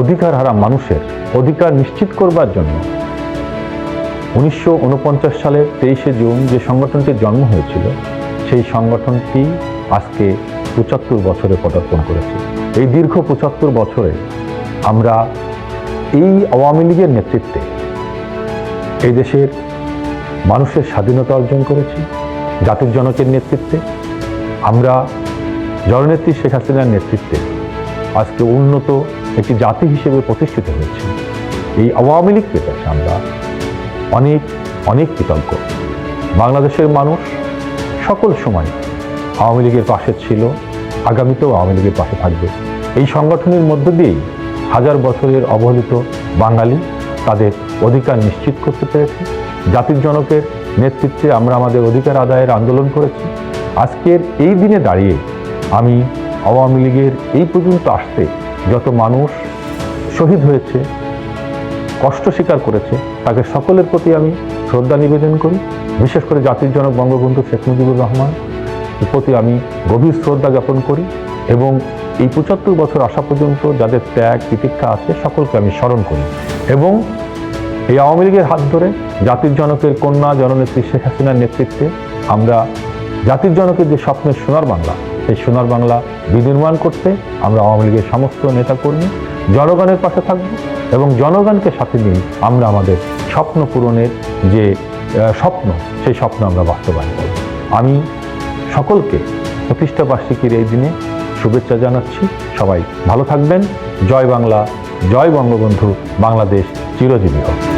অধিকার হারা মানুষের অধিকার নিশ্চিত করবার জন্য উনিশশো উনপঞ্চাশ সালের তেইশে জুন যে সংগঠনটির জন্ম হয়েছিল, সেই সংগঠনটি আজকে পঁচাত্তর বছরে পদার্পণ করেছে। এই দীর্ঘ পঁচাত্তর বছরে আমরা এই আওয়ামী লীগের নেতৃত্বে এই দেশের মানুষের স্বাধীনতা অর্জন করেছি, জাতির জনকের নেতৃত্বে। আমরা জননেত্রী শেখ হাসিনার নেতৃত্বে আজকে উন্নত একটি জাতি হিসেবে প্রতিষ্ঠিত হয়েছে। এই আওয়ামী লীগ কাছে আমরা অনেক অনেক কৃতজ্ঞ। বাংলাদেশের মানুষ সকল সময় আওয়ামী লীগের পাশে ছিল, আগামীতেও আওয়ামী লীগের পাশে থাকবে। এই সংগঠনের মধ্য দিয়েই হাজার বছরের অবহেলিত বাঙালি তাদের অধিকার নিশ্চিত করতে পেরেছে। জাতির জনকের নেতৃত্বে আমরা আমাদের অধিকার আদায়ের আন্দোলন করেছি। আজকের এই দিনে দাঁড়িয়ে আমি আওয়ামী লীগের এই পর্যন্ত আসতে যত মানুষ শহীদ হয়েছে, কষ্ট স্বীকার করেছে, তাকে সকলের প্রতি আমি শ্রদ্ধা নিবেদন করি। বিশেষ করে জাতির জনক বঙ্গবন্ধু শেখ মুজিবুর রহমান প্রতি আমি গভীর শ্রদ্ধা জ্ঞাপন করি এবং এই পঁচাত্তর বছর আসা পর্যন্ত যাদের ত্যাগ, তিতিক্ষা আছে, সকলকে আমি স্মরণ করি। এবং এই আওয়ামী লীগের হাত ধরে জাতির জনকের কন্যা, জননেত্রী শেখ হাসিনার নেতৃত্বে আমরা জাতির জনকের যে স্বপ্নের সোনার বাংলা সেই সোনার বাংলা বিনির্মাণ করতে আমরা আওয়ামী লীগের সমস্ত নেতাকর্মী জনগণের পাশে থাকব এবং জনগণকে সাথে নিয়ে আমরা আমাদের স্বপ্ন পূরণের যে স্বপ্ন, সেই স্বপ্ন আমরা বাস্তবায়ন করব। আমি সকলকে প্রতিষ্ঠা বার্ষিকীর এই দিনে শুভেচ্ছা জানাচ্ছি। সবাই ভালো থাকবেন। জয় বাংলা, জয় বঙ্গবন্ধু, বাংলাদেশ চিরজীবী হোক।